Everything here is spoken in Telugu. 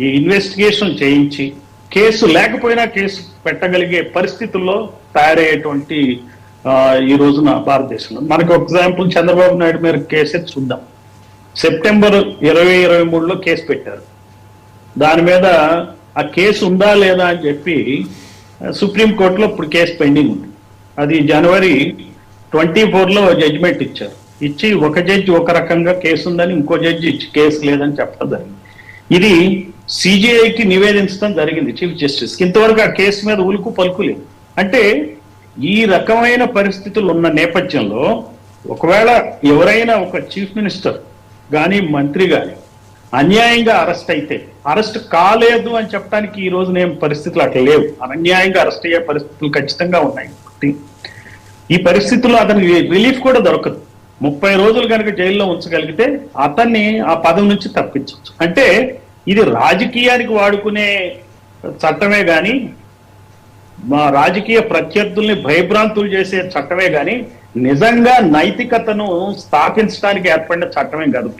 ఈ ఇన్వెస్టిగేషన్ చేయించి కేసు లేకపోయినా కేసు పెట్టగలిగే పరిస్థితుల్లో తయారయ్యేటువంటి ఈ రోజున భారతదేశంలో. మనకు ఎగ్జాంపుల్ చంద్రబాబు నాయుడు మీద కేసే చూద్దాం. సెప్టెంబర్ ఇరవై ఇరవై మూడులో కేసు పెట్టారు. దాని మీద ఆ కేసు ఉందా లేదా అని చెప్పి సుప్రీంకోర్టులో ఇప్పుడు కేసు పెండింగ్ ఉంది. అది జనవరి ట్వంటీ ఫోర్లో జడ్జిమెంట్ ఇచ్చారు. ఇచ్చి ఒక జడ్జి ఒక రకంగా కేసు ఉందని ఇంకో జడ్జి ఇచ్చి కేసు లేదని చెప్పడం జరిగింది. ఇది సిజిఐకి నివేదించడం జరిగింది చీఫ్ జస్టిస్ ఇంతవరకు ఆ కేసు మీద ఉలుకు పలుకు లేదు. అంటే ఈ రకమైన పరిస్థితులు ఉన్న నేపథ్యంలో ఒకవేళ ఎవరైనా ఒక చీఫ్ మినిస్టర్ కానీ మంత్రి కానీ అన్యాయంగా అరెస్ట్ అయితే అరెస్ట్ కాలేదు అని చెప్పడానికి ఈ రోజు నేను పరిస్థితులు అట్లా లేవు. అన్యాయంగా అరెస్ట్ అయ్యే పరిస్థితులు ఖచ్చితంగా ఉన్నాయి. ఈ పరిస్థితుల్లో అతనికి రిలీఫ్ కూడా దొరకదు. ముప్పై రోజులు కనుక జైల్లో ఉంచగలిగితే అతన్ని ఆ పదవి నుంచి తప్పించవచ్చు. అంటే ఇది రాజకీయానికి వాడుకునే చట్టమే కానీ మా రాజకీయ ప్రత్యర్థుల్ని భయభ్రాంతులు చేసే చట్టమే కానీ నిజంగా నైతికతను స్థాపించడానికి ఏర్పడిన చట్టమే కాదు.